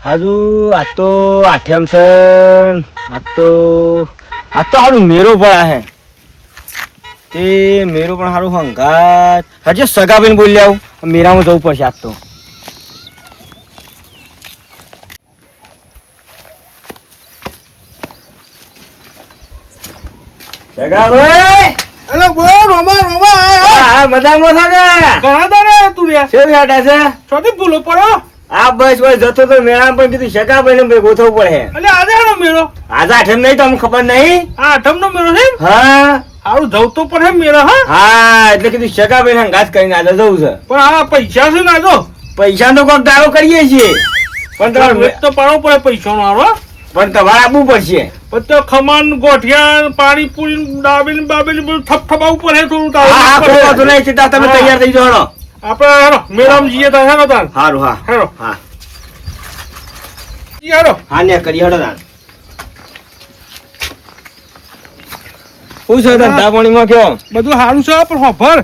હાજુ આ તો આઠમ છે આ તો આ તો હારું મેરો પણ હે તે મેરો પણ હારું હંગાત હજે સગાબેન બોલી આવું મેરામાં જવું પડશે આજ તો મજામાં છો તું છે પડો આ બસ બસ જતો તો મેળા પણ કીધું સગાભાઈ ને ગોઠવવું પડે. એટલે આજે નો મેળો? આજે આઠમ નહીં તો અમને ખબર નહીં? આ આઠમ નો મેળો છે? હા. આવું જવું તો પડે મેળો હા? હા એટલે કીધું સગાભાઈ ને ઘાત કરીને આજે જવું છે. પણ આ પૈસા શું ના જો પૈસા નો કોઈક દાવો કરીએ છીએ. પણ તમારે તો પાડવો પડે પૈસા નો આવો પણ તમારે આપવું પડશે. પણ તો ખમણ ગોઠિયા પાણીપુરી દાબેલી બાબેલી બધું થપથપાવવું પડે થોડું હા હા તમે તૈયાર થઈ હેડો. આપણે હેરો મેળામાં જઈએ તા હેરો તાર. હારું હા. હેરો. હા. ઈ હેરો. હા ને કરી હેડો તાર. શું છે ધંધા પાણીમાં કયો? બધું સારું છે પણ હો ભર.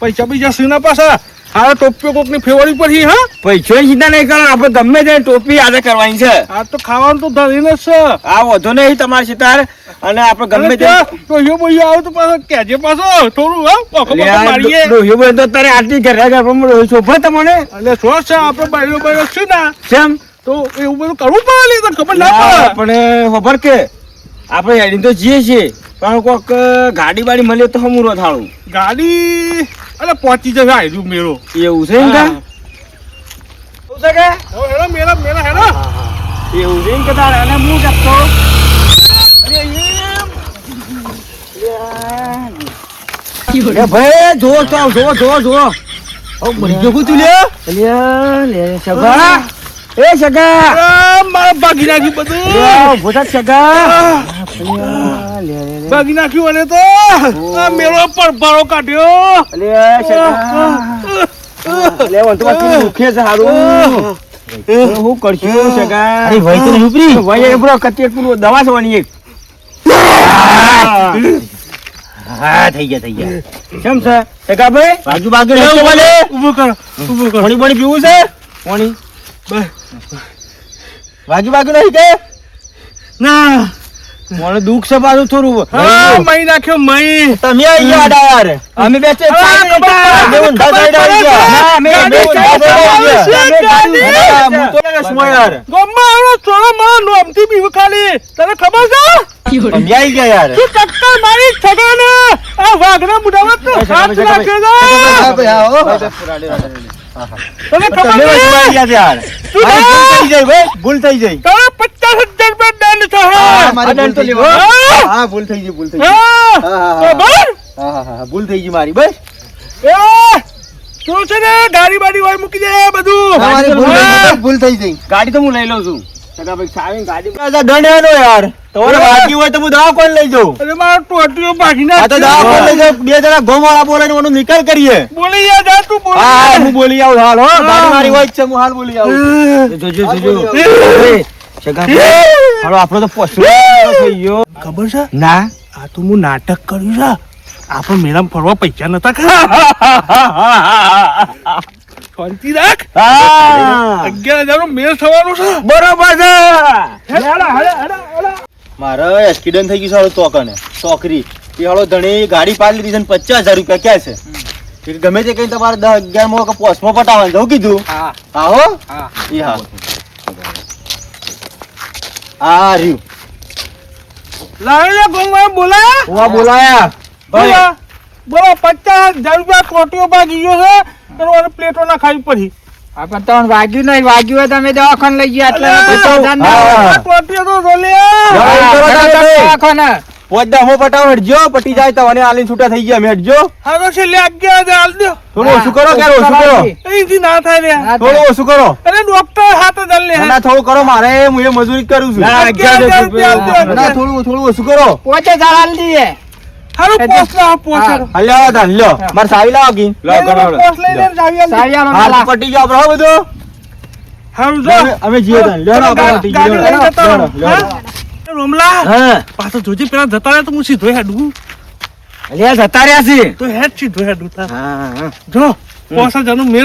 પૈસા બીજા સીના પાછા. હારો ટોપીઓ કોકની પર પડી હા? પૈસો ચિંતા નહીં કરો આપણે ગમે તે ટોપી આજે કરવાની છે. આ તો ખાવાનું તો ધરીને છે. આ વધુ નહીં તમારે સિતાર. અને આપણે ગમે તે ત્યાં ડોહીઓ બોહીઓ આવે તો પાછો કેજે પાછો. થોડું હા? ડોહ્યો બોય તો તારે આટલી ઘરે ઘર પણ શોભા તમને. એટલે શું છે? આપણે બાયરો બાયરો છે ના. કેમ તો એવું બધું કરવું પડે લે તો ખબર ના પડે. પણ ખબર કે આપણે એડી તો જઈએ છીએ. પણ કોક ગાડી બાડી મળે તો હમુરો થાળું ગાડી અરે પહોંચી જશે આયરું મેળો એવું છે એમ કા એવું છે કે હેડો મેળો મેળા હેડો એવું છે એમ કે તારે અને હું જપતો અરે ભાઈ જો જો જો જો ઓ મરી તું લે લે સગા એ સગા મારા ભાગી નાખ્યું બધું. ભૂતા સગા અલ્યા લે લે લે ભાગી નાખ્યું અને તો આ મેળો પર ભાડો કાઢ્યો. સગા લે વન પાછું દુખે છે હારું. હું કરશું સગા અરે ભાઈ તો નહીં ઉપરી. ભાઈ એ બ્રો કતી એક પૂરો દવા છવાની એક. હા થઈ ગયા થઈ ગયા. કેમ છે સગા ભાઈ? બાજુ બાજુ ભલે ઊભું કર. પાણી પાણી પીવું છે? પાણી? બાજુ બાજુ નહીં કે? ના. મને દુઃખ છે પાછું થોડું. હા મઈ નાખ્યો મહી તમે આઈ ગયા આડા યાર. અમે બે ખબર અમે ઊંધા આવી ગયા. અમે ઊંધા આવી ગયા. હા, તો ક્યાં રસમો યાર ગમ્મા આવડો ચોરા માં નોમથી બીવું ખાલી. તને ખબર છે? તમે આઈ ગયા યાર. તું ટક્કર મારી છગા ને આ વાઘના મુઢામાં તો હાથ નાખ્યો છે તમે ખબર ભૂલ થઈ જઈ પચાસ હજાર રૂપિયા દંડ હા, ભૂલ થઈ ગઈ. ભૂલ થઈ ગઈ ભૂલ થઈ ગઈ. મારી બસ. તું છે ને ગાડી બાડી વાળી મૂકી દે બધું. ભૂલ થઈ. ગઈ, ગાડી તો હું લઈ લઉં છું. સગા ગાડી દંડ યાર. તમારે. બાકી હોય તો હું દવા કોણ લઈ જાઉં. અરે મારો ટોટીઓ ભાગી ના તો દવા કોણ લઈ જાઉં. બે જણા ગોમાળા બોલે ને ઓનો નિકાલ કરીએ. બોલી યાર જા તું બોલી હા હું બોલી આવું હાલ હો. ગાડી મારી હોય છે હું હાલ બોલી આવું. જોજો જોજો હાલો આપણો તો પોસ્ટ થઈ ગયો. ખબર છે? ના. આ તો હું નાટક કર્યું છે. આપણે મેડમ ફરવા પૈસા નતા ખરા શાંતિ રાખ. અગિયાર હજાર નો મેળ થવાનો છે. બરોબર છે. મારે એક્સિડન્ટ થઈ ગયું છે હાલો ચોકને. ચોકરી. એ હાલો ધણી ગાડી પાડી લીધી છે ને પચાસ હજાર રૂપિયા ક્યાં છે? કે ગમે તે કઈ તમારે દસ અગિયાર મો કે પોસ્ટમાં પટાવવાનું જવું કીધું? હા. હા હો? એ હા. આ રહ્યું. લાવીને બોલાયા? હું બોલાયા. ભાઈ. બોલો પચાસ હજાર રૂપિયા કોટીઓ ભાગ ગયો છે તો પ્લેટો ના ખાવી પડી. આપણે ત્રણ વાગ્યું નહીં વાગ્યું હોય તમે દવાખાને લઈ ગયા એટલે હા. તો પટાવો હટજો પટી જાય અને આલીને છૂટા થઈ ગયા અમે હટજો હારો છેલ્લે અગિયાર હજાર આલ દો. થોડું ઓછું કરો ક્યારે ઓછું કરો? અહીંથી ના થાય લે થોડું ઓછું કરો. અરે ડોક્ટર હાથ જ લે. ના, ના થોડું કરો મારે હું એ મજૂરી કરું છું. ના, અગિયાર હજાર રૂપિયા ના થોડું થોડું ઓછું કરો. પોચે હારું પોસ્ટ લાવો પોસ્ટ હા. હાલ્યો લ્યો. મારે સાવી લાવો કી લો કરો લો. લઈને જાવી આલ દો. સારિયાનો હાથ પટી ગયો આપણે હો બધું. જો અમે- અમે જીએ તાન, લ્યો ને પટી ગયો, જતા લ્યો, રહો. લ્યો. હા? એ રોમલા હા. પાછો જોજે પેલા જતા રહ્યા તો હું સીધો હેડું. અલ્યા જતા રહ્યા છે. તો હેડ સીધો હેડું તાર. હા જો પોસ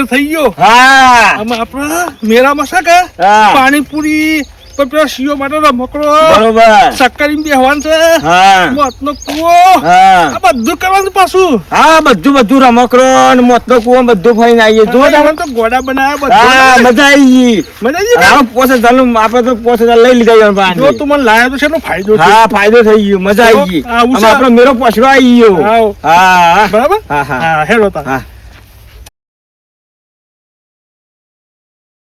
થઈ ગયો. હા. આમાં આપણા કે? પાણીપુરી પણ પેલા શિયો માટે રમકડો બરોબર. સક્કરી બેહવાન છે. હા. મોતનો કુવો. હા. આ બધું કરવાનું પાછું. હા બધું બધું રમકડો ને મોતનો કુવો બધું ફરીને આવીએ જો તો ગોડા બનાવ્યા હા મજા આવી ગઈ. મજા આવી? હા પોસ હજારનું આપણે તો પોસ હજાર લઈ લીધા યાર જો તું મને લાયો તો શેનો ફાયદો છે. હા ફાયદો થઈ ગયો મજા આવી ગઈ છે? આપણો મેરો પોસડો આવી ગયો. આવો. હા બરાબર? હા હા. હેલો તા હા.